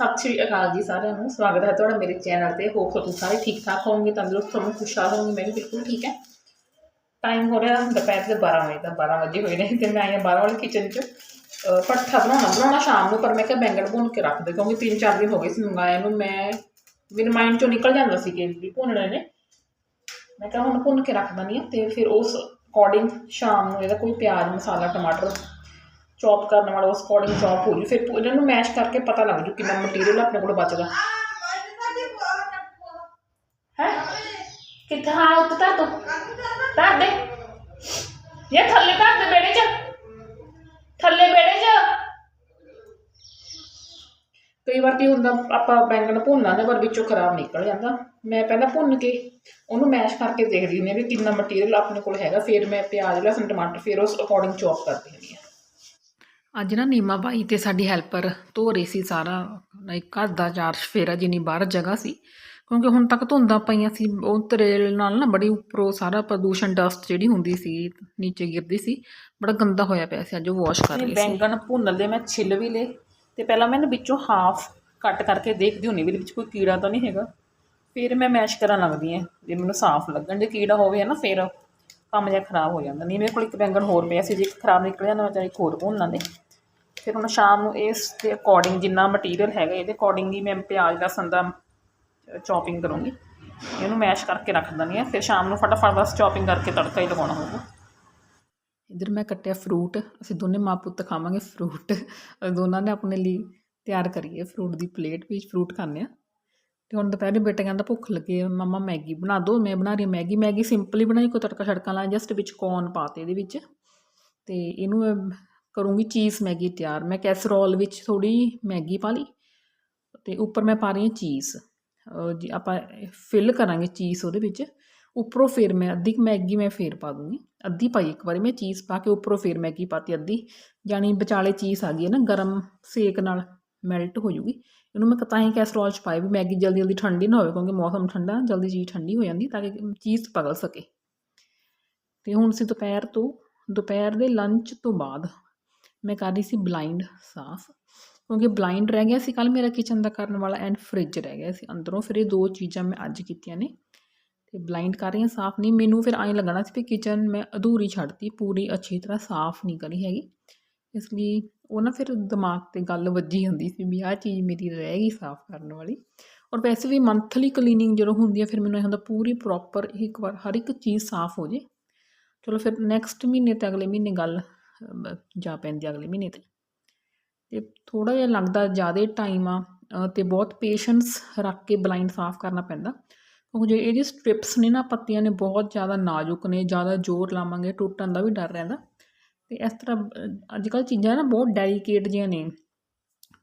ਸਤਿ ਸ਼੍ਰੀ ਅਕਾਲ ਜੀ ਸਾਰਿਆਂ ਨੂੰ। ਸਵਾਗਤ ਹੈ ਤੁਹਾਡਾ ਮੇਰੇ ਚੈਨਲ ਤੇ। ਹੋਪ ਤੁਸੀਂ ਸਾਰੇ ਠੀਕ ਠਾਕ ਹੋਵੋਗੇ ਤੰਦਰੁਸਤ ਹੋਵੋਗੇ ਖੁਸ਼ਹਾਲ ਹੋਵੋਗੇ ਮੈਂ ਵੀ ਬਿਲਕੁਲ ਠੀਕ ਹੈ। ਟਾਈਮ ਹੋ ਰਿਹਾ ਦੁਪਹਿਰ ਦੇ 12 ਵਜੇ ਦਾ। 12 ਵਜੇ ਹੋਏ ਨੇ ਤੇ ਮੈਂ ਆਈ ਹਾਂ 12 ਵਾਲੇ ਕਿਚਨ 'ਚ। ਅਹ ਭੱਠਾ ਬਣਾਉਣਾ ਬਣਾਉਣਾ ਸ਼ਾਮ ਨੂੰ, ਪਰ ਮੈਂ ਕਿਹਾ ਬੈਂਗਣ ਭੁੰਨ ਕੇ ਰੱਖ ਦੇ, ਕਿਉਂਕਿ ਤਿੰਨ ਚਾਰ ਦਿਨ ਹੋ ਗਏ ਸੀ ਮੰਗਾਇਆ ਨੂੰ। ਮੈਂ ਮੇਰੇ ਮਾਈਂਡ 'ਚੋਂ ਨਿਕਲ ਜਾਂਦਾ ਸੀ ਕਿ ਵੀ ਭੁੰਨਣੇ ਨੇ। ਮੈਂ ਕਿਹਾ ਹੁਣ ਭੁੰਨ ਕੇ ਰੱਖ ਦਿੰਦੀ ਹਾਂ ਤੇ ਫਿਰ ਉਸ ਅਕੋਰਡਿੰਗ ਸ਼ਾਮ ਨੂੰ ਇਹਦਾ ਕੋਈ ਪਿਆਜ਼, ਮਸਾਲਾ, ਟਮਾਟਰ ਚੌਪ ਕਰਨ ਵਾਲਾ, ਉਸ ਅਕੋਰਡਿੰਗ ਚੌਪ ਹੋ ਜੂ। ਫਿਰ ਇਹਨਾਂ ਨੂੰ ਮੈਸ਼ ਕਰਕੇ ਪਤਾ ਲੱਗ ਜੂ ਕਿੰਨਾ ਮਟੀਰੀਅਲ ਆਪਣੇ ਕੋਲ ਬਚਦਾ। ਹੈ? ਕਿੱਥੇ ਹਾਂ, ਉੱਤੇ ਧਰ ਦੋ। ਧਰ ਦੇ। ਇਹ ਥੱਲੇ ਧਰ ਦੇ ਬੇੜੇ 'ਚ। ਥੱਲੇ ਬੇੜੇ 'ਚ। ਕਈ ਵਾਰ ਕੀ ਹੁੰਦਾ, ਆਪਾਂ ਬੈਂਗਣ ਭੁੰਨ ਲਾਂਦੇ ਪਰ ਵਿੱਚੋਂ ਖਰਾਬ ਨਿਕਲ ਜਾਂਦਾ। ਮੈਂ ਪਹਿਲਾਂ ਭੁੰਨ ਕੇ ਉਹਨੂੰ ਮੈਸ਼ ਕਰਕੇ ਦੇਖਦੀ ਹੁੰਦੀ ਵੀ ਕਿੰਨਾ ਮਟੀਰੀਅਲ ਆਪਣੇ ਕੋਲ ਹੈਗਾ। ਫਿਰ ਮੈਂ ਪਿਆਜ਼, ਲਸਣ, ਟਮਾਟਰ, ਫਿਰ ਉਸ ਅਕੋਰਡਿੰਗ ਚੌਪ ਕਰਦੀ ਹੁੰਦੀ ਹਾਂ। ਅੱਜ ਨਾ ਨੀਮਾ ਬਾਈ ਤੇ ਸਾਡੀ ਹੈਲਪਰ ਧੋ ਰਹੀ ਸੀ ਸਾਰਾ ਇੱਕ ਘਰ ਦਾ ਚਾਰ ਫੇਰਾ ਜਿੰਨੀ ਬਾਹਰ ਜਗ੍ਹਾ ਸੀ। ਕਿਉਂਕਿ ਹੁਣ ਤੱਕ ਧੁੰਦਾਂ ਪਈਆਂ ਸੀ, ਉਹ ਤਰੇਲ ਨਾਲ ਨਾ ਬੜੀ ਉੱਪਰੋਂ ਸਾਰਾ ਪ੍ਰਦੂਸ਼ਣ ਡਸਟ ਜਿਹੜੀ ਹੁੰਦੀ ਸੀ, ਨੀਚੇ ਗਿਰਦੀ ਸੀ, ਬੜਾ ਗੰਦਾ ਹੋਇਆ ਪਿਆ ਸੀ, ਅੱਜ ਉਹ ਵਾਸ਼ ਕਰ ਰਹੀ ਸੀ। ਬੈਂਗਣ ਭੁੰਨ ਲਏ, ਮੈਂ ਛਿੱਲ ਵੀ ਲਏ, ਤੇ ਪਹਿਲਾਂ ਮੈਂ ਇਹਨੂੰ ਵਿੱਚੋਂ ਹਾਫ ਕੱਟ ਕਰਕੇ ਦੇਖਦੀ ਹੁੰਨੀ ਵੀ ਇਹਦੇ ਵਿੱਚ ਕੋਈ ਕੀੜਾ ਤਾਂ ਨਹੀਂ ਹੈਗਾ। ਫਿਰ ਮੈਂ ਮੈਸ਼ ਕਰਨ ਲੱਗਦੀ ਹਾਂ, ਜੇ ਮੈਨੂੰ ਸਾਫ਼ ਲੱਗਣ ਜੇ ਕੀੜਾ ਹੋਵੇ ਨਾ ਫਿਰ ਕੰਮ ਜਿਹਾ ਖਰਾਬ ਹੋ ਜਾਂਦਾ। ਨਹੀਂ ਮੇਰੇ ਕੋਲ ਇੱਕ ਬੈਂਗਣ ਹੋਰ ਪਿਆ ਸੀ, ਜੇ ਇੱਕ ਖਰਾਬ ਨਿਕਲ ਜਾਂਦਾ ਮੈਂ ਚਾਹੇ ਇੱਕ ਹੋਰ ਭੁੰਨ ਲਾਂਦੇ। ਫਿਰ ਹੁਣ ਸ਼ਾਮ ਨੂੰ ਇਸ ਦੇ ਅਕੋਰਡਿੰਗ ਜਿੰਨਾ ਮਟੀਰੀਅਲ ਹੈਗਾ, ਇਹਦੇ ਅਕੋਰਡਿੰਗ ਹੀ ਮੈਂ ਪਿਆਜ਼, ਲਸਣ ਦਾ ਚੌਪਿੰਗ ਕਰੂੰਗੀ। ਇਹਨੂੰ ਮੈਸ਼ ਕਰਕੇ ਰੱਖ ਦਿੰਦੀ ਹਾਂ। ਫਿਰ ਸ਼ਾਮ ਨੂੰ ਫਟਾਫਟ ਬਸ ਚੌਪਿੰਗ ਕਰਕੇ ਤੜਕਾ ਹੀ ਲਗਾਉਣਾ ਹੋਊਗਾ। ਇਧਰ ਮੈਂ ਕੱਟਿਆ ਫਰੂਟ ਅਸੀਂ ਦੋਨੇ ਮਾਂ ਪੁੱਤ ਖਾਵਾਂਗੇ ਫਰੂਟ ਦੋਨਾਂ ਨੇ ਆਪਣੇ ਲਈ ਤਿਆਰ ਕਰੀਏ ਫਰੂਟ ਦੀ ਪਲੇਟ ਵਿੱਚ ਫਰੂਟ ਖਾਂਦੇ ਆ ਤੇ ਹੁਣ ਦੁਪਹਿਰੇ ਬੇਟੇ ਕਹਿੰਦਾ ਭੁੱਖ ਲੱਗੀ ਹੈ ਮਮਾ ਮੈਗੀ ਬਣਾ ਦਿਓ ਮੈਂ ਬਣਾ ਰਹੀ ਹਾਂ ਮੈਗੀ ਮੈਗੀ ਸਿੰਪਲੀ ਬਣਾਈ, ਕੋਈ ਤੜਕਾ ਛੜਕਾ ਲਾ ਜਸਟ ਵਿੱਚ ਕੌਰਨ ਪਾਤੇ ਇਹਦੇ ਵਿੱਚ। ਤੇ ਇਹਨੂੰ ਮੈਂ ਕਰੂੰਗੀ ਚੀਜ਼ ਮੈਗੀ ਤਿਆਰ, ਮੈਂ ਕੈਸਰੋਲ ਵਿੱਚ ਥੋੜੀ ਮੈਗੀ ਪਾ ਲਈ ਤੇ ਉੱਪਰ ਮੈਂ ਪਾ ਰਹੀ ਹਾਂ ਚੀਜ਼ ਆਪਾਂ ਫਿਲ ਕਰਾਂਗੇ ਚੀਜ਼ ਉਹਦੇ ਵਿੱਚ, ਉੱਪਰੋਂ ਫਿਰ ਮੈਂ ਅੱਧੀ ਕੁ ਮੈਗੀ ਮੈਂ ਫੇਰ ਪਾ ਦੂੰਗੀ। ਅੱਧੀ ਪਾਈ ਇੱਕ ਵਾਰੀ ਮੈਂ ਚੀਜ਼ ਪਾ ਕੇ ਉੱਪਰੋਂ ਫਿਰ ਮੈਗੀ ਪਾਤੀ ਅੱਧੀ, ਜਾਣੀ ਵਿਚਾਲੇ ਚੀਜ਼ ਆ ਗਈ ਹੈ ਨਾ ਗਰਮ ਸੇਕ ਨਾਲ। ਮੈਲਟ ਹੋ ਜੂਗੀ। ਇਹਨੂੰ ਮੈਂ ਤਾਂ ਹੀ ਕੈਸਰੋਲ 'ਚ ਪਾਈ ਵੀ ਮੈਗੀ ਜਲਦੀ ਜਲਦੀ ਠੰਡੀ ਨਾ ਹੋਵੇ ਕਿਉਂਕਿ ਮੌਸਮ ਠੰਡਾ, ਜਲਦੀ ਚੀਜ਼ ਠੰਡੀ ਹੋ ਜਾਂਦੀ ਤਾਂ ਕਿ ਚੀਜ਼ ਪਗਲ ਸਕੇ। ਤੇ ਹੁਣ ਅਸੀਂ ਦੁਪਹਿਰ ਤੋਂ, ਦੁਪਹਿਰ ਦੇ ਲੰਚ ਤੋਂ ਬਾਅਦ ਮੈਂ ਕਰ ਰਹੀ ਸੀ ਬਲਾਈਂਡ ਸਾਫ਼। ਕਿਉਂਕਿ ਬਲਾਈਂਡ ਰਹਿ ਗਿਆ ਸੀ ਕੱਲ ਮੇਰਾ ਕਿਚਨ ਦਾ ਕਰਨ ਵਾਲਾ ਐਂਡ ਫ੍ਰਿਜ ਰਹਿ ਗਿਆ ਸੀ ਅੰਦਰੋਂ, ਫਿਰ ਇਹ ਦੋ ਚੀਜ਼ਾਂ ਮੈਂ ਅੱਜ ਕੀਤੀਆਂ ਨੇ। ਤੇ ਬਲਾਈਂਡ ਕਰ ਰਹੀ ਹਾਂ, ਸਾਫ਼ ਨਹੀਂ, ਮੈਨੂੰ ਫਿਰ ਐਂ ਲੱਗਣਾ ਸੀ ਵੀ ਕਿਚਨ ਮੈਂ ਅਧੂਰੀ ਛੱਡਤੀ, ਪੂਰੀ ਅੱਛੀ ਤਰ੍ਹਾਂ ਸਾਫ਼ ਨਹੀਂ ਕਰੀ ਹੈਗੀ। ਇਸ ਲਈ ਉਹ ਨਾ ਫਿਰ ਦਿਮਾਗ ਤੇ ਗੱਲ ਵੱਜੀ ਹੁੰਦੀ ਸੀ ਵੀ ਆਹ ਚੀਜ਼ ਮੇਰੀ ਰਹਿ ਗਈ ਸਾਫ਼ ਕਰਨ ਵਾਲੀ। ਔਰ ਵੈਸੇ ਵੀ ਮੰਥਲੀ ਕਲੀਨਿੰਗ ਜਦੋਂ ਹੁੰਦੀ ਹੈ ਫਿਰ ਮੈਨੂੰ ਇਹ ਹੁੰਦਾ ਪੂਰੀ ਪ੍ਰੋਪਰ ਇੱਕ ਵਾਰ ਹਰ ਇੱਕ ਚੀਜ਼ ਸਾਫ਼ ਹੋ ਜੇ। ਚਲੋ ਫਿਰ ਨੈਕਸਟ ਮਹੀਨੇ ਤੇ ਅਗਲੇ ਮਹੀਨੇ ਗੱਲ ਜਾ ਪੈਂਦੀ ਅਗਲੇ ਮਹੀਨੇ ਤੇ। ਤੇ ਥੋੜਾ ਜਿਹਾ ਲੱਗਦਾ ਜ਼ਿਆਦਾ ਟਾਈਮ ਆ ਅ, ਤੇ ਬਹੁਤ ਪੇਸ਼ੈਂਸ ਰੱਖ ਕੇ ਬਲਾਈਂਡ ਸਾਫ਼ ਕਰਨਾ ਪੈਂਦਾ। ਕਿਉਂਕਿ ਜੇ ਇਹਦੀ ਸਟ੍ਰਿਪਸ ਨੇ ਨਾ ਪੱਤੀਆਂ ਨੇ ਬਹੁਤ ਜ਼ਿਆਦਾ ਨਾਜ਼ੁਕ ਨੇ ਜ਼ਿਆਦਾ ਜ਼ੋਰ ਲਾਵਾਂਗੇ ਟੁੱਟਣ ਦਾ ਵੀ ਡਰ ਰਹਿੰਦਾ। ਤੇ ਇਸ ਤਰ੍ਹਾਂ ਅੱਜ ਕੱਲ੍ਹ ਚੀਜ਼ਾਂ ਨਾ ਬਹੁਤ ਡੈਲੀਕੇਟ ਜਿਹੀਆਂ ਨੇ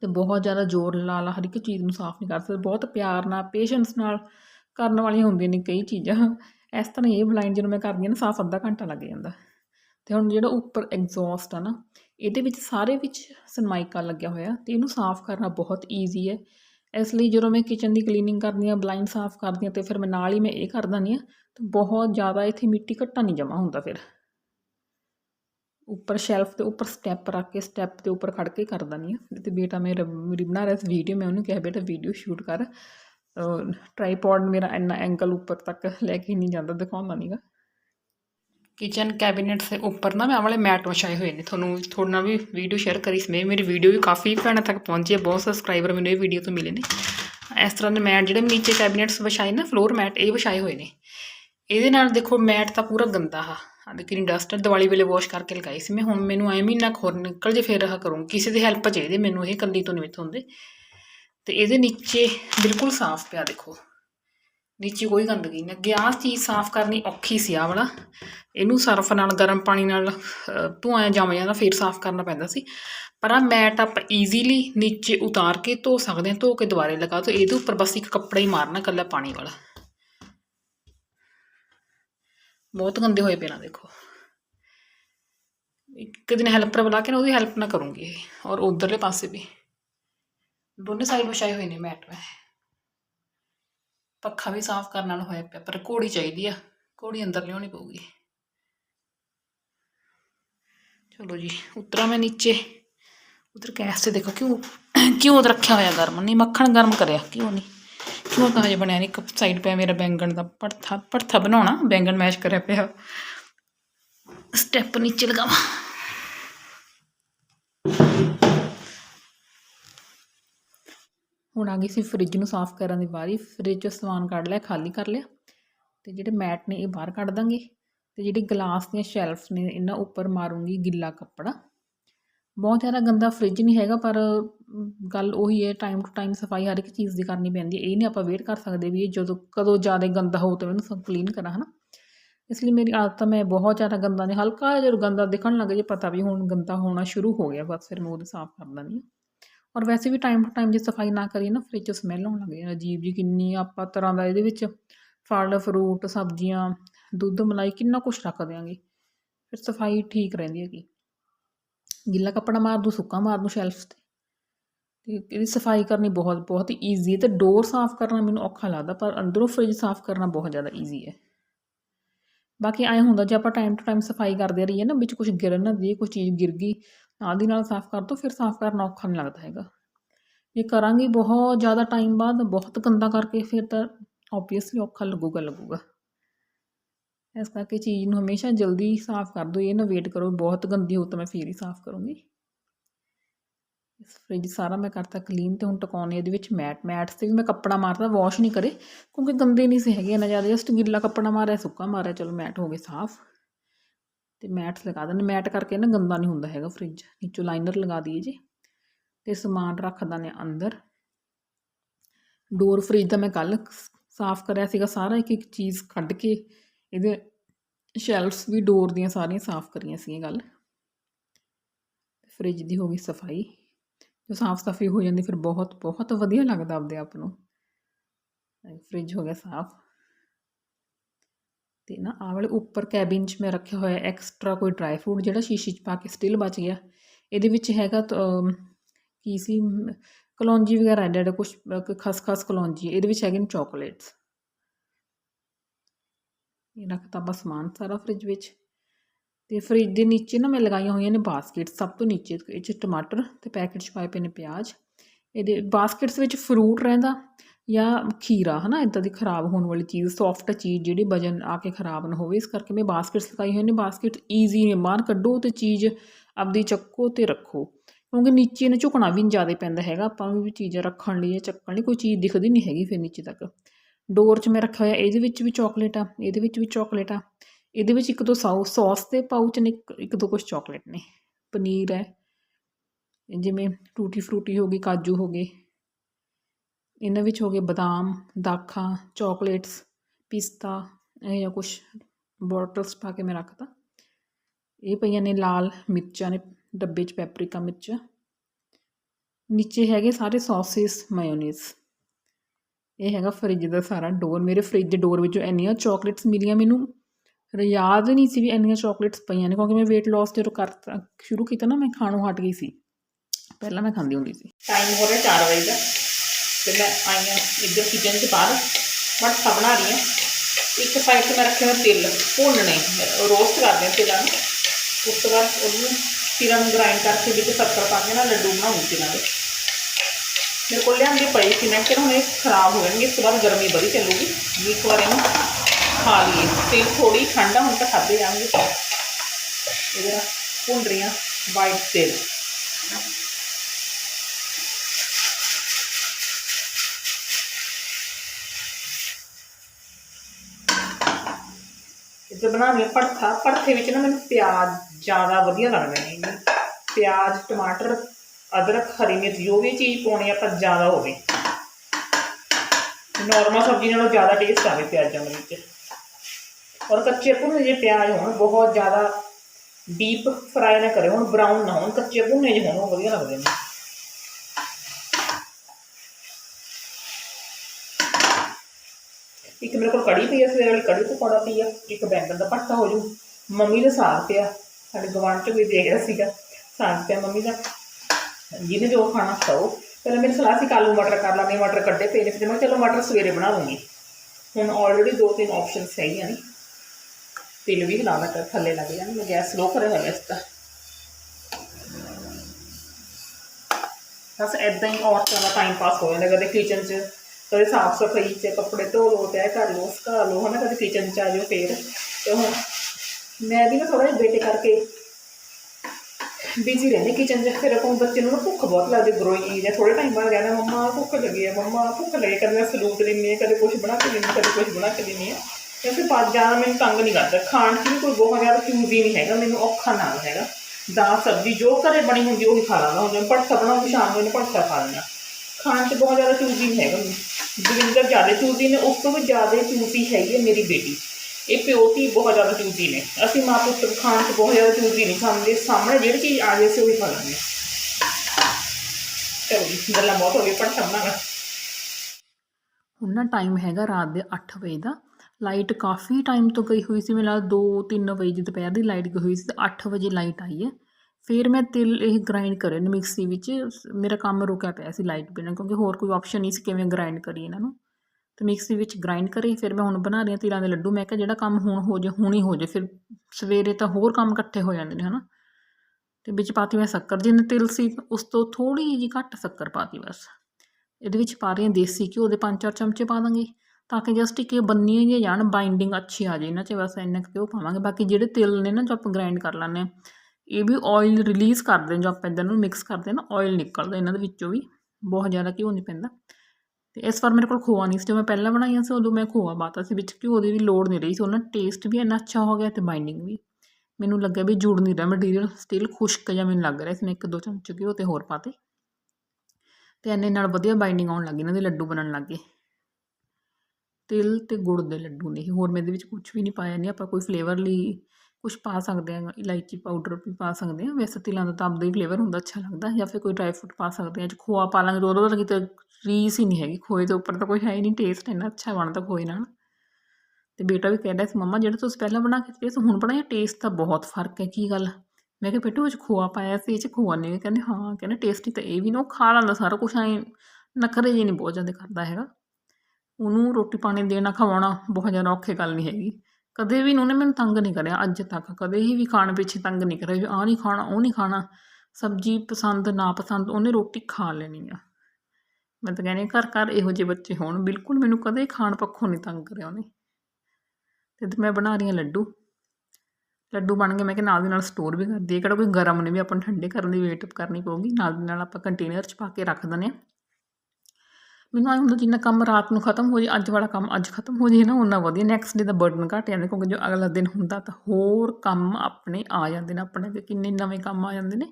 ਤੇ ਬਹੁਤ ਜ਼ਿਆਦਾ ਜ਼ੋਰ ਲਾ ਲਾ ਹਰ ਇੱਕ ਚੀਜ਼ ਨੂੰ ਸਾਫ਼ ਨਹੀਂ ਕਰ ਸਕਦੇ। ਬਹੁਤ ਪਿਆਰ ਨਾਲ ਪੇਸ਼ੈਂਸ ਨਾਲ ਕਰਨ ਵਾਲੀਆਂ ਹੁੰਦੀਆਂ ਨੇ ਕਈ ਚੀਜ਼ਾਂ। ਇਸ ਤਰ੍ਹਾਂ ਇਹ ਬਲਾਈਂਡ ਜਦੋਂ ਮੈਂ ਕਰਦੀ ਹਾਂ ਨਾ, ਸਾਫ਼ ਅੱਧਾ ਘੰਟਾ ਲੱਗ ਜਾਂਦਾ। ਤੇ ਹੁਣ ਜਿਹੜਾ ਉੱਪਰ ਐਗਜ਼ੌਸਟ ਆ ਨਾ, ਇਹਦੇ ਵਿੱਚ ਸਾਰੇ ਵਿੱਚ ਸਨਮਾਈਕਾ ਲੱਗਿਆ ਹੋਇਆ ਤੇ ਇਹਨੂੰ ਸਾਫ਼ ਕਰਨਾ ਬਹੁਤ ਈਜ਼ੀ ਹੈ। ਇਸ ਲਈ ਜਦੋਂ ਮੈਂ ਕਿਚਨ ਦੀ ਕਲੀਨਿੰਗ ਕਰਦੀ ਹਾਂ ਬਲਾਈਂਡ ਸਾਫ਼ ਕਰਦੀ ਹਾਂ ਤੇ ਫਿਰ ਮੈਂ ਨਾਲ ਹੀ ਮੈਂ ਇਹ ਕਰ ਦਿੰਦੀ ਹਾਂ, ਤੇ ਬਹੁਤ ਜ਼ਿਆਦਾ ਇੱਥੇ ਮਿੱਟੀ ਘੱਟਾ ਨਹੀਂ ਜਮਾ ਹੁੰਦਾ ਫਿਰ। ਉੱਪਰ ਸ਼ੈਲਫ ਦੇ ਉੱਪਰ ਸਟੈਪ ਰੱਖ ਕੇ ਸਟੈਪ ਦੇ ਉੱਪਰ ਖੜ ਕੇ ਕਰ ਦਿੰਦੀ ਹਾਂ ਤੇ ਬੇਟਾ ਮੇਰਾ, ਮੇਰੀ ਬਣਾ ਰਿਹਾ ਸੀ ਵੀਡੀਓ ਮੈਂ ਉਹਨੂੰ ਕਿਹਾ, ਬੇਟਾ ਵੀਡੀਓ ਸ਼ੂਟ ਕਰ। ਟ੍ਰਾਈਪੋਡ ਮੇਰਾ ਇੰਨਾ ਐਂਕਲ ਉੱਪਰ ਤੱਕ ਲੈ ਕੇ ਨਹੀਂ ਜਾਂਦਾ, ਦਿਖਾਉਂਦਾ ਨਹੀਂਗਾ ਕਿਚਨ ਕੈਬਿਨੇਟਸ ਦੇ ਉੱਪਰ ਨਾ ਮੈਂ ਵਾਲੇ ਮੈਟ ਵਿਛਾਏ ਹੋਏ ਨੇ। ਤੁਹਾਨੂੰ, ਤੁਹਾਡੇ ਨਾਲ ਵੀ ਵੀਡੀਓ ਸ਼ੇਅਰ ਕਰੀ ਸਮੇਂ ਮੇਰੀ ਵੀਡੀਓ ਵੀ ਕਾਫੀ ਭੈਣਾਂ ਤੱਕ ਪਹੁੰਚੀ ਹੈ, ਬਹੁਤ ਸਬਸਕ੍ਰਾਈਬਰ ਮੈਨੂੰ ਇਹ ਵੀਡੀਓ ਤੋਂ ਮਿਲੇ ਨੇ। ਇਸ ਤਰ੍ਹਾਂ ਦੇ ਮੈਟ ਜਿਹੜੇ ਨੀਚੇ ਕੈਬਨਿਟਸ ਵਿਛਾਏ ਨਾ ਫਲੋਰ ਮੈਟ ਇਹ ਵਿਛਾਏ ਹੋਏ ਨੇ। ਇਹਦੇ ਨਾਲ ਦੇਖੋ ਮੈਟ ਤਾਂ ਪੂਰਾ ਗੰਦਾ ਆ। ਹਾਂ ਕਿੰਨੀ ਡਸਟਰ ਦੀਵਾਲੀ ਵੇਲੇ ਵਾਸ਼ ਕਰਕੇ ਲਗਾਈ ਸੀ ਮੈਂ ਹੁਣ ਮੈਨੂੰ ਐ ਮਹੀਨਾ ਖੋਰ ਨਿਕਲ ਜੇ ਫੇਰ ਆਹ ਕਰੂੰ। ਕਿਸੇ ਦੀ ਹੈਲਪ ਚਾਹੀਦੀ ਮੈਨੂੰ ਇਹ ਕੱਲੀ ਤੋਂ ਨਹੀਂ ਹੁੰਦੇ। ਤੇ ਇਹਦੇ ਨੀਚੇ ਬਿਲਕੁਲ ਸਾਫ਼ ਪਿਆ ਦੇਖੋ। ਨੀਚੇ ਕੋਈ ਗੰਦਗੀ ਨਹੀਂ ਅੱਗੇ ਆਹ ਚੀਜ਼ ਸਾਫ਼ ਕਰਨੀ ਔਖੀ ਸੀ ਆਹ ਵਾਲਾ। ਇਹਨੂੰ ਸਰਫ ਨਾਲ ਗਰਮ ਪਾਣੀ ਨਾਲ ਅਹ, ਧੂੰਆਂ ਜਾਂਦਾ ਫਿਰ ਸਾਫ਼ ਕਰਨਾ ਪੈਂਦਾ ਸੀ। ਪਰ ਆ ਮੈਟ ਆਪਾਂ ਈਜ਼ੀਲੀ ਨੀਚੇ ਉਤਾਰ ਕੇ ਧੋ ਸਕਦੇ ਹਾਂ ਧੋ ਕੇ ਦੁਬਾਰੇ ਲਗਾ ਦੋ ਇਹਦੇ ਉੱਪਰ ਬਸ ਇੱਕ ਕੱਪੜਾ ਹੀ ਮਾਰਨਾ ਕੱਲਾ ਪਾਣੀ ਵਾਲਾ। ਬਹੁਤ ਗੰਦੇ ਹੋਏ ਪਏ ਨਾ, ਦੇਖੋ। ਇੱਕ ਦਿਨ ਹੈਲਪਰ ਬੁਲਾ ਕੇ ਨਾ ਉਹਦੀ ਹੈਲਪ ਨਾ ਕਰੂੰਗੀ ਔਰ ਉਧਰਲੇ ਪਾਸੇ ਵੀ। ਦੋਨੇ ਸਾਈਡ ਵਿਛਾਏ ਹੋਏ ਨੇ ਮੈਟ ਮੈਂ। ਪੱਖਾ ਵੀ ਸਾਫ਼ ਕਰਨ ਨਾਲ ਹੋਇਆ ਪਿਆ, ਪਰ ਘੋੜੀ ਚਾਹੀਦੀ ਆ, ਘੋੜੀ ਅੰਦਰ ਲਿਆਉਣੀ ਪਊਗੀ। ਚਲੋ ਜੀ, ਉਤਰਾ ਮੈਂ ਨੀਚੇ। ਉਧਰ ਗੈਸ ਤੇ ਦੇਖੋ ਕਿਉਂ ਘਿਓ ਰੱਖਿਆ ਹੋਇਆ ਗਰਮ, ਨਹੀਂ ਮੱਖਣ ਗਰਮ ਕਰਿਆ ਘਿਓ ਨਹੀਂ। ਘਿਓ ਤਾਂ ਹਜੇ ਬਣਿਆ ਨਹੀਂ ਇੱਕ ਸਾਈਡ ਪਿਆ ਮੇਰਾ ਬੈਂਗਣ ਦਾ ਭੜਥਾ ਭੜਥਾ ਬਣਾਉਣਾ, ਬੈਂਗਣ ਮੈਸ਼ ਕਰਿਆ ਪਿਆ। ਸਟੈਪ ਨੀਚੇ ਲਗਾਵਾਂ। ਹੁਣ ਆ ਗਈ ਸੀ ਫ੍ਰਿਜ ਨੂੰ ਸਾਫ਼ ਕਰਨ ਦੀ ਵਾਰੀ ਫ੍ਰਿਜ ਚੋਂ ਸਮਾਨ ਕੱਢ ਲਿਆ, ਖਾਲੀ ਕਰ ਲਿਆ। ਤੇ ਜਿਹੜੇ ਮੈਟ ਨੇ ਇਹ ਬਾਹਰ ਕੱਢ ਦਾਂਗੇ। ਤੇ ਜਿਹੜੀ ਗਲਾਸ ਦੀਆਂ ਸ਼ੈਲਫਸ ਨੇ, ਇਹਨਾਂ ਉੱਪਰ ਮਾਰੂੰਗੀ ਗਿੱਲਾ ਕੱਪੜਾ। ਬਹੁਤ ਜ਼ਿਆਦਾ ਗੰਦਾ ਫਰਿੱਜ ਨਹੀਂ ਹੈਗਾ, ਪਰ ਗੱਲ ਉਹੀ ਹੈ ਟਾਈਮ ਟੂ ਟਾਈਮ ਸਫ਼ਾਈ ਹਰ ਇੱਕ ਚੀਜ਼ ਦੀ ਕਰਨੀ ਪੈਂਦੀ ਹੈ। ਇਹ ਨਹੀਂ ਆਪਾਂ ਵੇਟ ਕਰ ਸਕਦੇ ਵੀ ਇਹ ਜਦੋਂ, ਕਦੋਂ ਜ਼ਿਆਦਾ ਗੰਦਾ ਹੋ ਤਾਂ ਮੈਨੂੰ ਕਲੀਨ ਕਰਾਂ, ਹਨਾ? ਇਸ ਲਈ ਮੇਰੀ ਆਦਤ ਮੈਂ ਬਹੁਤ ਜ਼ਿਆਦਾ ਗੰਦਾ ਨਹੀਂ, ਹਲਕਾ ਜਿਹਾ ਜਦੋਂ ਗੰਦਾ ਦਿਖਣ ਲੱਗ ਜੇ ਪਤਾ ਵੀ ਹੁਣ ਗੰਦਾ ਹੋਣਾ ਸ਼ੁਰੂ ਹੋ ਗਿਆ, ਬਸ ਫਿਰ ਮੈਂ ਉਹਦੇ ਸਾਫ਼ ਕਰ ਦਿੰਦੀ ਹਾਂ। ਔਰ ਵੈਸੇ ਵੀ ਟਾਈਮ ਟੂ ਟਾਈਮ ਜੇ ਸਫ਼ਾਈ ਨਾ ਕਰੀਏ ਨਾ ਫ੍ਰਿਜ 'ਚ ਸਮੈਲ ਆਉਣ ਲੱਗ ਜਾਂਦੀ, ਅਜੀਬ ਜੀ ਕਿੰਨੀ ਆਪਾਂ ਤਰ੍ਹਾਂ ਦਾ ਇਹਦੇ ਵਿੱਚ ਫਲ ਫਰੂਟ ਸਬਜ਼ੀਆਂ, ਦੁੱਧ, ਮਲਾਈ ਕਿੰਨਾ ਕੁਛ ਰੱਖ ਦਿਆਂਗੇ। ਫਿਰ ਸਫ਼ਾਈ ਠੀਕ ਰਹਿੰਦੀ ਹੈਗੀ। ਗਿੱਲਾ ਕੱਪੜਾ ਮਾਰ ਦੂੰ, ਸੁੱਕਾ ਮਾਰ ਦੂੰ ਸ਼ੈਲਫਸ ਤੇ। ਤੇ ਇਹਦੀ ਸਫ਼ਾਈ ਕਰਨੀ ਬਹੁਤ ਬਹੁਤ ਈਜ਼ੀ ਹੈ ਤੇ ਡੋਰ ਸਾਫ਼ ਕਰਨਾ ਮੈਨੂੰ ਔਖਾ ਲੱਗਦਾ, ਪਰ ਅੰਦਰੋਂ ਫ੍ਰਿਜ ਸਾਫ਼ ਕਰਨਾ ਬਹੁਤ ਜ਼ਿਆਦਾ ਈਜ਼ੀ ਹੈ। ਬਾਕੀ ਐਂ ਹੁੰਦਾ ਜੇ ਆਪਾਂ ਟਾਈਮ ਟੂ ਟਾਈਮ ਸਫ਼ਾਈ ਕਰਦੇ ਰਹੀਏ ਨਾ, ਵਿੱਚ ਕੁਝ ਗਿਰਨ ਨਾ ਦੀ ਕੋਈ ਚੀਜ਼ ਗਿਰ ਗਈ, ਨਾਲ ਦੀ ਨਾਲ ਸਾਫ਼ ਕਰ ਦੋ, ਫਿਰ ਸਾਫ਼ ਕਰਨਾ ਔਖਾ ਨਹੀਂ ਲੱਗਦਾ ਹੈਗਾ। ਜੇ ਕਰਾਂਗੇ ਬਹੁਤ ਜ਼ਿਆਦਾ ਟਾਈਮ ਬਾਅਦ, ਬਹੁਤ ਗੰਦਾ ਕਰਕੇ ਫਿਰ ਤਾਂ ਓਬਵੀਅਸਲੀ ਔਖਾ ਲੱਗੂਗਾ ਲੱਗੂਗਾ। ਇਸ ਕਰਕੇ ਚੀਜ਼ ਨੂੰ ਹਮੇਸ਼ਾ ਜਲਦੀ ਸਾਫ਼ ਕਰ ਦਿਓ, ਇਹ ਨਾ ਵੇਟ ਕਰੋ, ਬਹੁਤ ਗੰਦੀ ਹੋ ਤਾਂ ਮੈਂ ਫਿਰ ਹੀ ਸਾਫ਼ ਕਰੂੰਗੀ। ਇਸ ਫ੍ਰਿਜ ਸਾਰਾ ਮੈਂ ਕਰਤਾ ਕਲੀਨ ਤੇ ਹੁਣ ਟਿਕਾਉਣੇ ਇਹਦੇ ਵਿੱਚ ਮੈਟ ਮੈਟਸ ਤੇ ਵੀ ਮੈਂ ਕੱਪੜਾ ਮਾਰਦਾ ਵਾਸ਼ ਨਹੀਂ ਕਰੇ, ਕਿਉਂਕਿ ਗੰਦੇ ਨਹੀਂ ਸੀ ਹੈਗੇ ਨਾ ਜ਼ਿਆਦਾ ਜਸਟ ਗਿੱਲਾ ਕੱਪੜਾ ਮਾਰਿਆ, ਸੁੱਕਾ ਮਾਰਿਆ, ਚਲੋ ਮੈਟ ਹੋ ਗਏ ਸਾਫ਼। ਤੇ ਮੈਟਸ ਲਗਾ ਦਿੰਦੇ ਮੈਟ ਕਰਕੇ ਨਾ ਗੰਦਾ ਨਹੀਂ ਹੁੰਦਾ ਹੈਗਾ ਫ੍ਰਿਜ ਨੀਚੋਂ ਲਾਈਨਰ ਲਗਾ ਦਈਏ ਜੀ। ਤੇ ਸਮਾਨ ਰੱਖ ਦਿੰਦੇ ਹਾਂ ਅੰਦਰ। ਡੋਰ ਫ੍ਰਿਜ ਦਾ ਮੈਂ ਕੱਲ ਸਾਫ਼ ਕਰਿਆ ਸੀਗਾ ਸਾਰਾ ਇੱਕ ਇੱਕ ਚੀਜ਼ ਕੱਢ ਕੇ ਇਹਦੇ ਸ਼ੈਲਫਸ ਵੀ ਡੋਰ ਦੀਆਂ ਸਾਰੀਆਂ ਸਾਫ਼ ਕਰੀਆਂ ਸੀਗੀਆਂ ਗੱਲ। ਫ੍ਰਿਜ ਦੀ ਹੋ ਗਈ ਸਫ਼ਾਈ। ਜੋ ਸਾਫ਼ ਸਫ਼ਾਈ ਹੋ ਜਾਂਦੀ ਫਿਰ ਬਹੁਤ ਬਹੁਤ ਵਧੀਆ ਲੱਗਦਾ ਆਪਦੇ ਆਪ ਨੂੰ। ਫ੍ਰਿਜ ਹੋ ਗਿਆ ਸਾਫ਼। ਤੇ ਨਾ ਆਹ ਵਾਲੇ ਉੱਪਰ ਕੈਬਿਨ 'ਚ ਮੈਂ ਰੱਖਿਆ ਹੋਇਆ ਐਕਸਟਰਾ ਕੋਈ ਡਰਾਈ ਫਰੂਟ ਜਿਹੜਾ ਸ਼ੀਸ਼ੀ 'ਚ ਪਾ ਕੇ ਸਟਿਲ ਬਚ ਗਿਆ। ਇਹਦੇ ਵਿੱਚ ਹੈਗਾ ਕੀ ਸੀ ਕਲੌਂਜੀ ਵਗੈਰਾ ਐਡਾ ਐਡਾ ਕੁਛ ਅ, ਖਸਖਸ ਕਲੌਂਜੀ। ਇਹਦੇ ਵਿੱਚ ਹੈਗੇ ਨੇ ਚੋਕਲੇਟਸ ਇਹ ਰੱਖਤਾ ਬਸ ਸਮਾਨ ਸਾਰਾ ਫ੍ਰਿਜ ਵਿੱਚ। ਤੇ ਫ੍ਰਿਜ ਦੇ ਨੀਚੇ ਨਾ ਮੈਂ ਲਗਾਈਆਂ ਹੋਈਆਂ ਨੇ ਬਾਸਕਟ ਸਭ ਤੋਂ ਨੀਚੇ। ਇਹ 'ਚ ਟਮਾਟਰ ਤੇ ਪੈਕਟ 'ਚ ਪਾਏ ਪਏ ਨੇ ਪਿਆਜ਼। ਇਹਦੇ ਬਾਸਕਟਸ ਵਿੱਚ ਫਰੂਟ ਰਹਿੰਦਾ ਜਾਂ ਖੀਰਾ, ਹਨਾ? ਇਦਾਂ ਦੀ ਖਰਾਬ ਹੋਣ ਵਾਲੀ ਚੀਜ਼ ਸੌਫਟ ਚੀਜ਼ ਜਿਹੜੀ ਵਜਨ ਆ ਕੇ ਖਰਾਬ ਨਾ ਹੋਵੇ, ਇਸ ਕਰਕੇ ਮੈਂ ਬਾਸਕਟਸ ਲਗਾਈ ਹੋਈਆਂ ਨੇ। ਬਾਸਕਟ ਈਜ਼ੀ ਨੇ। ਬਾਹਰ ਕੱਢੋ ਤੇ ਚੀਜ਼ ਆਪਦੀ ਚੱਕੋ ਤੇ ਰੱਖੋ। ਕਿਉਂਕਿ ਨੀਚੇ ਨੂੰ ਝੁਕਣਾ ਵੀ ਨਹੀਂ ਜ਼ਿਆਦਾ ਪੈਂਦਾ ਹੈਗਾ। ਆਪਾਂ ਨੂੰ ਵੀ ਚੀਜ਼ਾਂ ਰੱਖਣ ਲਈ ਜਾਂ ਚੱਕਣ ਲਈ ਕੋਈ ਚੀਜ਼ ਦਿਖਦੀ ਨਹੀਂ ਹੈਗੀ ਫਿਰ ਨੀਚੇ ਤੱਕ। ਡੋਰ 'ਚ ਮੈਂ ਰੱਖਿਆ ਹੋਇਆ, ਇਹਦੇ ਵਿੱਚ ਵੀ ਚਾਕਲੇਟ ਆ, ਇਹਦੇ ਵਿੱਚ ਵੀ ਚਾਕਲੇਟ ਆ। ਇਹਦੇ ਵਿੱਚ ਇੱਕ ਦੋ ਸਾਉ ਸੌਸ ਦੇ ਪਾਊਚ ਨੇ, ਇੱਕ ਦੋ ਕੁਛ ਚਾਕਲੇਟ ਨੇ। ਪਨੀਰ ਹੈ, ਜਿਵੇਂ ਟੂਟੀ ਫਰੂਟੀ ਹੋ ਗਈ, ਕਾਜੂ ਹੋ ਗਏ। ਇਹਨਾਂ ਵਿੱਚ ਹੋ ਗਏ ਬਦਾਮ, ਦਾਖਾਂ ਚਾਕਲੇਟਸ ਪਿਸਤਾ, ਇਹ ਜਾਂ ਕੁਛ ਬੋਟਲਸ ਪਾ ਕੇ ਮੈਂ ਰੱਖਤਾ। ਇਹ ਪਈਆਂ ਨੇ ਲਾਲ ਮਿਰਚਾਂ ਨੇ, ਡੱਬੇ 'ਚ ਪੈਪਰਿਕਾ ਮਿਰਚ। ਨੀਚੇ ਹੈਗੇ ਸਾਰੇ ਸੌਸਸ ਮਾਇਓਨੀਜ਼ ਇਹ ਹੈਗਾ ਫਰਿੱਜ ਦਾ ਸਾਰਾ ਡੋਰ ਮੇਰੇ ਫਰਿੱਜ ਦੇ ਡੋਰ ਵਿੱਚੋਂ ਇੰਨੀਆਂ ਚਾਕਲੇਟਸ ਮਿਲੀਆਂ ਮੈਨੂੰ। ਯਾਦ ਨਹੀਂ ਸੀ ਵੀ ਇੰਨੀਆਂ ਚਾਕਲੇਟਸ ਪਈਆਂ ਨੇ, ਕਿਉਂਕਿ ਮੈਂ weight loss ਜਦੋਂ ਕਰ ਸ਼ੁਰੂ ਕੀਤਾ ਨਾ, ਮੈਂ ਖਾਣੋਂ ਹਟ ਗਈ ਸੀ। ਪਹਿਲਾਂ ਮੈਂ ਖਾਂਦੀ ਹੁੰਦੀ ਸੀ। ਟਾਈਮ ਹੋ ਰਿਹਾ 4 ਵਜੇ ਦਾ, ਤੇ ਮੈਂ ਆਈ ਹਾਂ ਇੱਧਰ ਕਿਚਨ 'ਚ ਬਾਹਰ। ਮੱਠਾ ਬਣਾ ਰਹੀ ਹਾਂ। ਇੱਕ ਸਾਈਡ ਤੇ ਮੈਂ ਰੱਖਿਆ ਹੋਇਆ ਤਿਲ, ਭੁੰਨਣੇ। ਰੋਸਟ ਕਰਦੇ ਹਾਂ ਤਿਲਾਂ ਨੂੰ। ਉਸ ਤੋਂ ਬਾਅਦ ਉਹਨੂੰ ਤਿਲਾਂ ਨੂੰ ਗ੍ਰਾਈਂਡ ਕਰਕੇ ਵਿੱਚ ਸ਼ੱਕਰ ਪਾ ਕੇ ਨਾ ਲੱਡੂ ਬਣਾਉਂਗੀ ਤਿਲਾਂ ਦੇ। ਮੇਰੇ ਕੋਲ ਲਿਆਂਦੀ ਪਈ ਸੀ ਮੈਂ ਕਿਹਾ ਹੁਣ ਇਹ ਖਰਾਬ ਹੋ ਜਾਣਗੇ ਇਸ ਤੋਂ ਬਾਅਦ ਗਰਮੀ ਬੜੀ ਚੱਲੂਗੀ ਵੀ ਇੱਕ ਵਾਰ ਇਹਨੂੰ ਖਾ ਲਈਏ ਤੇਲ ਥੋੜੀ ਠੰਡਾ ਹੁਣ ਤਾਂ ਖਾਦੇ ਜਾਣਗੇ ਇਹਦੇ ਨਾਲ ਭੁੰਨ ਰਹੀਆਂ ਵਾਈਟ ਤੇਲ ਇੱਧਰ ਬਣਾ ਲਿਆ ਭੜਥਾ ਭੜਥੇ ਵਿੱਚ ਨਾ ਮੈਨੂੰ ਪਿਆਜ਼ ਜ਼ਿਆਦਾ ਅਦਰਕ, ਹਰੀ ਮਿਰਚ, ਜੋ ਵੀ ਚੀਜ਼ ਪਾਉਣੀ ਆਪਾਂ ਜ਼ਿਆਦਾ ਹੋਵੇ। ਨਾਰਮਲ ਸਬਜ਼ੀ ਨਾਲੋਂ ਜ਼ਿਆਦਾ ਟੇਸਟ ਆਵੇ ਪਿਆਜ਼ਾਂ ਦੇ ਵਿੱਚ। ਔਰ ਕੱਚੇ ਭੁੰਨੇ ਜਿਹੇ ਪਿਆਜ਼ ਹੋਣ, ਬਹੁਤ ਜ਼ਿਆਦਾ ਡੀਪ ਫਰਾਈ ਨਾ ਕਰੇ, ਹੁਣ ਬਰਾਊਨ ਨਾ ਹੋਣ, ਕੱਚੇ ਭੁੰਨੇ ਜਿਹੇ ਹੋਣ, ਵਧੀਆ ਲੱਗਦੇ ਨੇ। ਇੱਕ ਮੇਰੇ ਕੋਲ ਕੜੀ ਪਈ ਆ, ਸਵੇਰ ਵਾਲੀ ਕੜੀ ਪਕੌੜਾ ਪਈ ਆ, ਇੱਕ ਬੈਂਗਣ ਦਾ ਭਰਤਾ ਹੋ ਜੂ। ਮੰਮੀ ਦਾ ਸਾਗ ਪਿਆ, ਸਾਡੇ ਗਵਾਂਢ ਚ ਕੋਈ ਦੇਖ ਰਿਹਾ ਸੀਗਾ, ਸਾਗ ਪਿਆ ਮੰਮੀ ਦਾ। ਜਿਹਨੇ ਜੋ ਖਾਣਾ ਖਾਓ। ਪਹਿਲਾਂ ਮੇਰੀ ਸਲਾਹ ਸੀ ਕਾਲੂ ਮਟਰ ਕਰ ਲਾਂਗੇ, ਮਟਰ ਕੱਢੇ ਪਏ ਨੇ ਫਿਰ ਮੈਂ ਕਿਹਾ ਚਲੋ ਮਟਰ ਸਵੇਰੇ ਬਣਾ ਲੂੰਗੀ। ਹੁਣ ਆਲਰੇਡੀ ਦੋ ਤਿੰਨ ਆਪਸ਼ਨਸ ਹੈਗੀਆਂ ਨੇ। ਤਿਲ ਵੀ ਲਾ ਮੈਂ ਥੱਲੇ ਲੱਗ ਜਾਣ ਮੈਂ ਗੈਸ ਸਲੋ ਕਰਿਆ ਹੋਇਆ ਇਸ ਦਾ ਬਸ ਐਦਾਂ ਹੀ ਔਰਤਾਂ ਦਾ ਟਾਈਮ ਪਾਸ ਹੋ ਜਾਂਦਾ, ਕਦੇ ਕਿਚਨ 'ਚ, ਕਦੇ ਸਾਫ਼ ਸਫ਼ਾਈ 'ਚ, ਕੱਪੜੇ ਧੋ ਲਓ ਤੈਅ ਕਰ ਲਓ, ਸੁਕਾ ਲਓ, ਹਨਾ, ਕਦੇ ਕਿਚਨ 'ਚ ਆ ਜਾਓ ਫੇਰ। ਤੇ ਹੁਣ ਮੈਂ ਵੀ ਨਾ ਥੋੜਾ ਜਿਹਾ ਬੇਟੇ ਕਰਕੇ ਬਿਜ਼ੀ ਰਹਿੰਦੇ ਕਿਚਨ 'ਚ ਫਿਰ ਆਪਾਂ ਬੱਚੇ ਨੂੰ ਨਾ ਭੁੱਖ ਬਹੁਤ ਲੱਗਦੀ ਗਰੋਇੰਗ ਜਾਂ ਥੋੜੇ ਟਾਈਮ ਬਾਅਦ ਕਹਿੰਦਾ ਮੰਮਾ ਭੁੱਖ ਲੱਗੀ ਹੈ ਮੰਮਾ ਭੁੱਖ ਲੱਗੀ ਕਦੇ ਮੈਂ ਸਲੂਟ ਲੈਂਦੀ ਹਾਂ ਕਦੇ ਕੁਝ ਬਣਾ ਕੇ ਦਿੰਦੀ ਹਾਂ, ਕਦੇ ਕੁਝ ਬਣਾ ਕੇ ਦਿੰਦੀ ਹਾਂ। ਤੇ ਫਿਰ ਬਾਅਦ ਜ਼ਿਆਦਾ ਮੈਨੂੰ ਤੰਗ ਨਹੀਂ ਕਰਦਾ। ਖਾਣ 'ਚ ਵੀ ਕੋਈ ਬਹੁਤ ਜ਼ਿਆਦਾ ਚੂਜ਼ੀ ਨਹੀਂ ਹੈਗਾ ਮੈਨੂੰ ਔਖਾ ਨਾ ਹੈਗਾ। ਦਾਲ ਸਬਜ਼ੀ ਜੋ ਘਰੇ ਬਣੀ ਹੁੰਦੀ ਉਹੀ ਖਾ ਲਾਂਗਾ ਹੁਣ ਜਿਵੇਂ ਭੜਥਾ ਬਣਾਉਂਗੀ ਸ਼ਾਮ ਨੂੰ ਇਹਨੇ ਭੜਥਾ ਖਾ ਲੈਣਾ। ਖਾਣ 'ਚ ਬਹੁਤ ਜ਼ਿਆਦਾ ਚੂਜ਼ੀ ਨਹੀਂ ਹੈਗਾ ਮੈਨੂੰ। ਦਵਿੰਦਰ ਜ਼ਿਆਦਾ ਚੂਜ਼ੀ ਨੇ ਉਸ ਤੋਂ ਵੀ ਜ਼ਿਆਦਾ ਚੂਜ਼ੀ ਹੈਗੀ ਹੈ ਮੇਰੀ ਬੇਟੀ। ਇਹ ਪਿਓ ਧੀ ਬਹੁਤ ਜ਼ਿਆਦਾ ਚੂਜ਼ੀ ਨੇ। ਅਸੀਂ ਮਾਂ ਪੁੱਤ ਖਾਣ 'ਚ ਬਹੁਤ ਜ਼ਿਆਦਾ ਚੂਜ਼ੀ ਨਹੀਂ ਖਾਂਦੇ ਸਾਹਮਣੇ ਜਿਹੜੀ ਚੀਜ਼ ਆ ਜਾਏ ਅਸੀਂ ਉਹੀ ਖਾ ਲੈਂਦੇ ਚਲੋ ਗੱਲਾਂ ਬਹੁਤ ਹੋ ਗਈਆਂ ਭੜਥਾ ਬਣਾਉਣਾ ਹੁਣ ਨਾ ਟਾਈਮ ਹੈਗਾ ਰਾਤ ਦੇ 8 ਵਜੇ ਦਾ। ਲਾਈਟ ਕਾਫੀ ਟਾਈਮ ਤੋਂ ਗਈ ਹੋਈ ਸੀ ਮੈਨੂੰ ਲੱਗਦਾ 2-3 ਵਜੇ ਦੁਪਹਿਰ ਦੀ ਲਾਈਟ ਗਈ ਹੋਈ ਸੀ, ਤੇ 8 ਵਜੇ ਲਾਈਟ ਆਈ ਹੈ। ਫਿਰ ਮੈਂ ਤਿਲ ਇਹ ਗ੍ਰਾਈਂਡ ਕਰੇ ਮਿਕਸੀ ਵਿੱਚ। ਮੇਰਾ ਕੰਮ ਰੁਕਿਆ ਪਿਆ ਸੀ ਲਾਈਟ ਬਿਨਾਂ, ਕਿਉਂਕਿ ਹੋਰ ਕੋਈ ਆਪਸ਼ਨ ਨਹੀਂ ਸੀ ਕਿਵੇਂ ਗ੍ਰਾਈਂਡ ਕਰੀਏ ਇਹਨਾਂ ਨੂੰ। ਤੇ ਮਿਕਸੀ ਵਿੱਚ ਗ੍ਰਾਈਂਡ ਕਰੀ, ਫਿਰ ਮੈਂ ਹੁਣ ਬਣਾ ਰਹੀ ਹਾਂ ਤਿਲਾਂ ਦੇ ਲੱਡੂ। ਮੈਂ ਕਿਹਾ, ਜਿਹੜਾ ਕੰਮ ਹੁਣ ਹੋ ਜੇ, ਹੁਣ ਹੀ ਹੋ ਜੇ, ਫਿਰ ਸਵੇਰੇ ਤਾਂ ਹੋਰ ਕੰਮ ਇਕੱਠੇ ਹੋ ਜਾਂਦੇ ਨੇ, ਹਨਾ? ਤੇ ਵਿੱਚ ਪਾਤੀ ਮੈਂ ਸ਼ੱਕਰ ਜਿੰਨੇ ਤਿਲ ਸੀ, ਉਸ ਤੋਂ ਥੋੜੀ ਜਿਹੀ ਘੱਟ ਸ਼ੱਕਰ ਪਾਤੀ ਬਸ। ਇਹਦੇ ਵਿੱਚ ਪਾ ਰਹੀ ਹਾਂ ਦੇਸੀ ਘਿਓ ਦੇ ਪੰਜ ਚਾਰ ਚਮਚੇ ਪਾ ਦਾਂਗੇ, ਤਾਂ ਕਿ ਜਸਟ ਇੱਕ ਇਹ ਬੰਨੀਆਂ ਜਿਹੀਆਂ ਜਾਣ ਬਾਈਂਡਿੰਗ ਅੱਛੀ ਆ ਜਾਏ, ਇਹਨਾਂ 'ਚ ਬਸ ਇੰਨਾ ਕੁ ਘਿਓ ਪਾਵਾਂਗੇ। ਬਾਕੀ ਜਿਹੜੇ ਤਿਲ ਨੇ ਨਾ ਜੋ ਆਪਾਂ ਗ੍ਰਾਈਂਡ ਕਰ ਲੈਂਦੇ ਹਾਂ, ਇਹ ਵੀ ਆਇਲ ਰਿਲੀਜ਼ ਕਰਦੇ ਜੋ ਆਪਾਂ ਇੱਦਾਂ ਨੂੰ ਮਿਕਸ ਕਰਦੇ ਹਾਂ ਨਾ ਆਇਲ ਨਿਕਲਦਾ ਇਹਨਾਂ ਦੇ ਵਿੱਚੋਂ ਵੀ, ਬਹੁਤ ਜ਼ਿਆਦਾ ਘਿਓ ਨਹੀਂ ਪੈਂਦਾ। ਤੇ ਇਸ ਵਾਰ ਮੇਰੇ ਕੋਲ ਖੋਆ ਨਹੀਂ ਸੀ। ਜੋ ਮੈਂ ਪਹਿਲਾਂ ਬਣਾਈਆਂ ਸੀ, ਉਦੋਂ ਮੈਂ ਖੋਆ ਪਾਤਾ ਸੀ। ਵਿੱਚ ਘਿਓ ਦੀ ਵੀ ਲੋੜ ਨਹੀਂ ਰਹੀ ਸੀ। ਉਹਨਾਂ ਟੇਸਟ ਵੀ ਇੰਨਾ ਅੱਛਾ ਹੋ ਗਿਆ ਤੇ ਬਾਈਂਡਿੰਗ ਵੀ। ਮੈਨੂੰ ਲੱਗਿਆ ਵੀ ਜੁੜ ਨਹੀਂ ਰਿਹਾ ਮਟੀਰੀਅਲ ਸਟਿਲ ਖੁਸ਼ਕ ਜਿਹਾ ਮੈਨੂੰ ਲੱਗ ਰਿਹਾ ਸੀ। ਮੈਂ ਇੱਕ ਦੋ ਚਮਚ ਘਿਓ ਤੇ ਹੋਰ ਪਾਤੇ। ਤੇ ਇੰਨੇ ਨਾਲ ਵਧੀਆ ਬਾਈਂਡਿੰਗ ਆਉਣ ਲੱਗੀ। ਇਹਨਾਂ ਦੇ ਲੱਡੂ ਬਣਨ ਲੱਗ ਗਏ। ਤਿਲ ਤੇ ਗੁੜ ਦੇ ਲੱਡੂ ਨੇ। ਹੋਰ ਮੈਂ ਇਹਦੇ ਵਿੱਚ ਕੁਝ ਵੀ ਨਹੀਂ ਪਾਇਆ। ਨਹੀਂ ਆਪਾਂ ਕੋਈ ਫਲੇਵਰ ਲਈ ਕੁਛ ਪਾ ਸਕਦੇ ਹਾਂ, ਇਲਾਇਚੀ ਪਾਊਡਰ ਵੀ ਪਾ ਸਕਦੇ ਹਾਂ, ਵੈਸੇ ਤਿਲਾਂ ਦਾ ਤਾਂ ਆਪਦਾ ਹੀ ਫਲੇਵਰ ਹੁੰਦਾ, ਅੱਛਾ ਲੱਗਦਾ, ਜਾਂ ਫਿਰ ਕੋਈ ਡਰਾਈ ਫਰੂਟ ਪਾ ਸਕਦੇ ਹਾਂ ਜੇ ਖੋਆ ਪਾ ਲਾਂਗੇ ਤਾਂ ਉਹਦਾ ਤਾਂ ਕਿਤੇ ਰੀਸ ਹੀ ਨਹੀਂ ਹੈਗੀ, ਖੋਏ ਦੇ ਉੱਪਰ ਤਾਂ ਕੋਈ ਹੈ ਹੀ ਨਹੀਂ ਟੇਸਟ ਇੰਨਾ ਅੱਛਾ ਬਣਦਾ ਖੋਏ ਨਾਲ। ਤੇ ਬੇਟਾ ਵੀ ਕਹਿੰਦਾ ਸੀ, ਮੰਮਾ, ਜਿਹੜਾ ਤੁਸੀਂ ਪਹਿਲਾਂ ਬਣਾ ਕੇ ਦਿੱਤੇ ਸੀ, ਹੁਣ ਬਣਾਇਆ ਟੇਸਟ ਤਾਂ ਬਹੁਤ ਫ਼ਰਕ ਹੈ, ਕੀ ਗੱਲ? ਮੈਂ ਕਿਹਾ, ਬੇਟੂ, ਉਹ 'ਚ ਖੋਆ ਪਾਇਆ ਸੀ, ਇਹ 'ਚ ਖੋਆ ਨਹੀਂ ਕਹਿੰਦੇ, ਹਾਂ, ਕਹਿੰਦੇ ਟੇਸਟੀ ਤਾਂ ਇਹ ਵੀ ਨਾ, ਉਹ ਖਾ ਲੈਂਦਾ ਸਾਰਾ ਕੁਛ, ਐਂ ਨਖਰੇ ਜਿਹੇ ਨਹੀਂ ਬਹੁਤ ਜ਼ਿਆਦਾ ਕਰਦਾ ਹੈਗਾ। ਉਹਨੂੰ ਰੋਟੀ ਪਾਣੀ ਦੇਣਾ, ਖਵਾਉਣਾ ਬਹੁਤ ਜ਼ਿਆਦਾ ਔਖੀ ਗੱਲ ਨਹੀਂ ਹੈਗੀ। ਕਦੇ ਵੀ ਉਹਨੇ ਮੈਨੂੰ ਤੰਗ ਨਹੀਂ ਕਰਿਆ ਅੱਜ ਤੱਕ, ਕਦੇ ਹੀ ਵੀ ਖਾਣ ਪਿੱਛੇ ਤੰਗ ਨਹੀਂ ਕਰਿਆ ਵੀ ਆਹ ਨਹੀਂ ਖਾਣਾ, ਉਹ ਨਹੀਂ ਖਾਣਾ। ਸਬਜ਼ੀ ਪਸੰਦ ਨਾ ਪਸੰਦ ਉਹਨੇ ਰੋਟੀ ਖਾ ਲੈਣੀ ਆ। ਮੈਂ ਤਾਂ ਕਹਿੰਦੀ ਘਰ ਘਰ ਇਹੋ ਜਿਹੇ ਬੱਚੇ ਹੋਣ, ਬਿਲਕੁਲ ਮੈਨੂੰ ਕਦੇ ਖਾਣ ਪੱਖੋਂ ਨਹੀਂ ਤੰਗ ਕਰਿਆ ਉਹਨੇ। ਤੇ ਮੈਂ ਬਣਾ ਰਹੀ ਹਾਂ ਲੱਡੂ। ਲੱਡੂ ਬਣ ਗਏ ਮੈਂ ਕਿ ਨਾਲ ਦੀ ਨਾਲ ਸਟੋਰ ਵੀ ਕਰਦੀ ਹੈ ਕਿਹੜਾ ਕੋਈ ਗਰਮ ਨੇ ਵੀ ਆਪਾਂ ਨੂੰ ਠੰਡੇ ਕਰਨ ਦੀ ਵੇਟ ਕਰਨੀ ਪਊਗੀ। ਨਾਲ ਦੀ ਨਾਲ ਆਪਾਂ ਕੰਟੇਨਰ 'ਚ ਪਾ ਕੇ ਰੱਖ ਦਿੰਦੇ ਹਾਂ। ਮੈਨੂੰ ਆਏ ਹੁੰਦਾ ਜਿੰਨਾ ਕੰਮ ਰਾਤ ਨੂੰ ਖਤਮ ਹੋ ਜੇ, ਅੱਜ ਵਾਲਾ ਕੰਮ ਅੱਜ ਖਤਮ ਹੋ ਜੇ ਨਾ ਉਹਨਾਂ ਵਧੀਆ। ਨੈਕਸਟ ਡੇ ਦਾ ਬਰਡਨ ਘਟ ਜਾਂਦਾ, ਕਿਉਂਕਿ ਜੋ ਅਗਲਾ ਦਿਨ ਹੁੰਦਾ, ਤਾਂ ਹੋਰ ਕੰਮ ਆਪਣੇ ਆ ਜਾਂਦੇ ਨੇ, ਆਪਣੇ ਤੇ ਕਿੰਨੇ ਨਵੇਂ ਕੰਮ ਆ ਜਾਂਦੇ ਨੇ।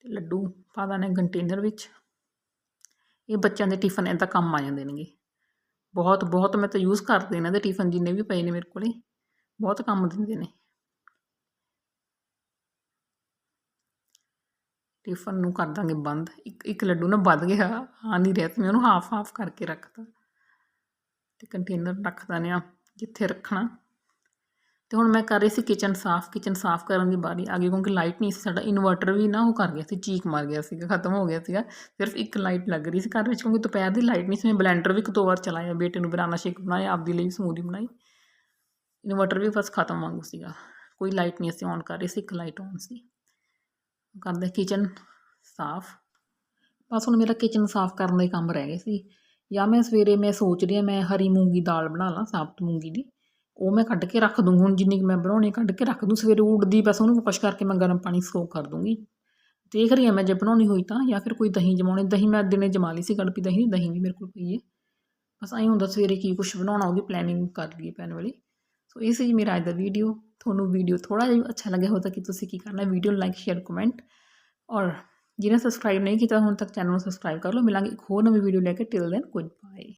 ਤੇ ਲੱਡੂ ਪਾ ਦਾਨੇ ਕੰਟੇਨਰ ਵਿੱਚ। ਇਹ ਬੱਚਿਆਂ ਦੇ ਟਿਫਨ ਇੱਦਾਂ ਕੰਮ ਆ ਜਾਂਦੇ ਨੇਗੇ। ਬਹੁਤ ਬਹੁਤ ਮੈਂ ਤਾਂ ਯੂਜ਼ ਕਰਦੇ ਇਹਨਾਂ ਦੇ ਟਿਫਨ ਜਿੰਨੇ ਵੀ ਪਏ ਨੇ ਮੇਰੇ ਕੋਲੇ। ਬਹੁਤ ਕੰਮ ਦਿੰਦੇ ਨੇ। ਟਿਫਨ ਨੂੰ ਕਰ ਦਾਂਗੇ ਬੰਦ। ਇੱਕ ਇੱਕ ਲੱਡੂ ਨਾ ਵੱਧ ਗਿਆ ਆ ਨਹੀਂ ਰਿਹਾ ਤੇ ਮੈਂ ਉਹਨੂੰ ਹਾਫ ਹਾਫ ਕਰਕੇ ਰੱਖਤਾ। ਤੇ ਕੰਟੇਨਰ ਰੱਖਦਾ ਦਿੰਦੇ ਆ ਜਿੱਥੇ ਰੱਖਣਾ। ਤੇ ਹੁਣ ਮੈਂ ਕਰ ਰਹੀ ਸੀ ਕਿਚਨ ਸਾਫ਼ ਕਿਚਨ ਸਾਫ਼ ਕਰਨ ਦੀ ਬਾਰੀ ਆ ਗਈ ਕਿਉਂਕਿ ਲਾਈਟ ਨਹੀਂ ਸੀ, ਸਾਡਾ ਇਨਵਰਟਰ ਵੀ ਨਾ ਉਹ ਕਰ ਗਿਆ ਸੀ, ਚੀਕ ਮਾਰ ਗਿਆ ਸੀਗਾ, ਖਤਮ ਹੋ ਗਿਆ ਸੀਗਾ। ਸਿਰਫ ਇੱਕ ਲਾਈਟ ਲੱਗ ਰਹੀ ਸੀ ਘਰ ਵਿੱਚ ਕਿਉਂਕਿ ਦੁਪਹਿਰ ਦੀ ਲਾਈਟ ਨਹੀਂ ਸੀ, ਮੈਂ ਬਲੈਂਡਰ ਵੀ ਇੱਕ ਦੋ ਵਾਰ ਚਲਾਇਆ, ਬੇਟੇ ਨੂੰ ਬਨਾਨਾ ਸ਼ੇਕ ਬਣਾਇਆ, ਆਪਦੀ ਲਈ ਸਮੂਦੀ ਬਣਾਈ। ਇਨਵਰਟਰ ਵੀ ਬਸ ਖਤਮ ਵਾਂਗੂ ਸੀਗਾ। ਕੋਈ ਲਾਈਟ ਨਹੀਂ ਅਸੀਂ ਔਨ ਕਰ ਰਹੇ ਸੀ, ਇੱਕ ਲਾਈਟ ਔਨ ਸੀ। ਕਰਦੇ ਕਿਚਨ ਸਾਫ਼। ਬਸ ਹੁਣ ਮੇਰਾ ਕਿਚਨ ਸਾਫ਼ ਕਰਨ ਦੇ ਕੰਮ ਰਹਿ ਗਏ ਸੀ। ਜਾਂ ਮੈਂ ਸਵੇਰੇ ਮੈਂ ਸੋਚ ਰਹੀ ਹਾਂ, ਮੈਂ ਹਰੀ ਮੂੰਗੀ ਦਾਲ ਬਣਾ ਲਾਂ, ਸਾਬਤ ਮੂੰਗੀ ਦੀ। ਉਹ ਮੈਂ ਕੱਢ ਕੇ ਰੱਖ ਦੂੰ, ਹੁਣ ਜਿੰਨੀ ਕੁ ਮੈਂ ਬਣਾਉਣੀ ਕੱਢ ਕੇ ਰੱਖ ਦੂੰ। ਸਵੇਰੇ ਉੱਠਦੀ ਬਸ ਉਹਨੂੰ ਵਾਸ਼ ਕਰਕੇ ਮੈਂ ਗਰਮ ਪਾਣੀ ਸੋਕ ਕਰ ਦੂੰਗੀ। ਦੇਖ ਰਹੀ ਹਾਂ ਮੈਂ ਜੇ ਬਣਾਉਣੀ ਹੋਈ ਤਾਂ, ਜਾਂ ਫਿਰ ਕੋਈ ਦਹੀਂ ਜਮਾਉਣੀ, ਦਹੀਂ ਮੈਂ ਦਿਨੇ ਜਮਾ ਲਈ ਸੀ ਗੜਪੀ ਦਹੀਂ ਦਹੀਂ ਵੀ ਮੇਰੇ ਕੋਲ ਪਈ ਹੈ। ਬਸ ਐਂ ਹੁੰਦਾ ਸਵੇਰੇ ਕੀ ਕੁਝ ਬਣਾਉਣਾ, ਉਹਦੀ ਪਲੈਨਿੰਗ ਕਰ ਲਈਏ ਪੈਣ ਵਾਲੀ। ਸੋ ਇਹ ਸੀ ਮੇਰਾ ਅੱਜ ਦਾ ਵੀਡੀਓ ਤੁਹਾਨੂੰ ਵੀਡੀਓ ਥੋੜਾ ਜਿਹਾ ਅੱਛਾ ਲੱਗਿਆ ਹੋ ਤਾਂ ਕਿ ਤੁਸੀਂ ਕੀ ਕਰਨਾ ਵੀਡੀਓ ਨੂੰ ਲਾਈਕ ਸ਼ੇਅਰ ਕਮੈਂਟ ਔਰ ਜਿਹਨੇ ਸਬਸਕ੍ਰਾਈਬ ਨਹੀਂ ਕੀਤਾ ਹੁਣ ਤੱਕ ਚੈਨਲ ਨੂੰ ਸਬਸਕ੍ਰਾਈਬ ਕਰ ਲਓ। ਮਿਲਾਂਗੇ ਇੱਕ ਹੋਰ ਨਵੀਂ ਵੀਡੀਓ ਲੈ ਕੇ। Till then goodbye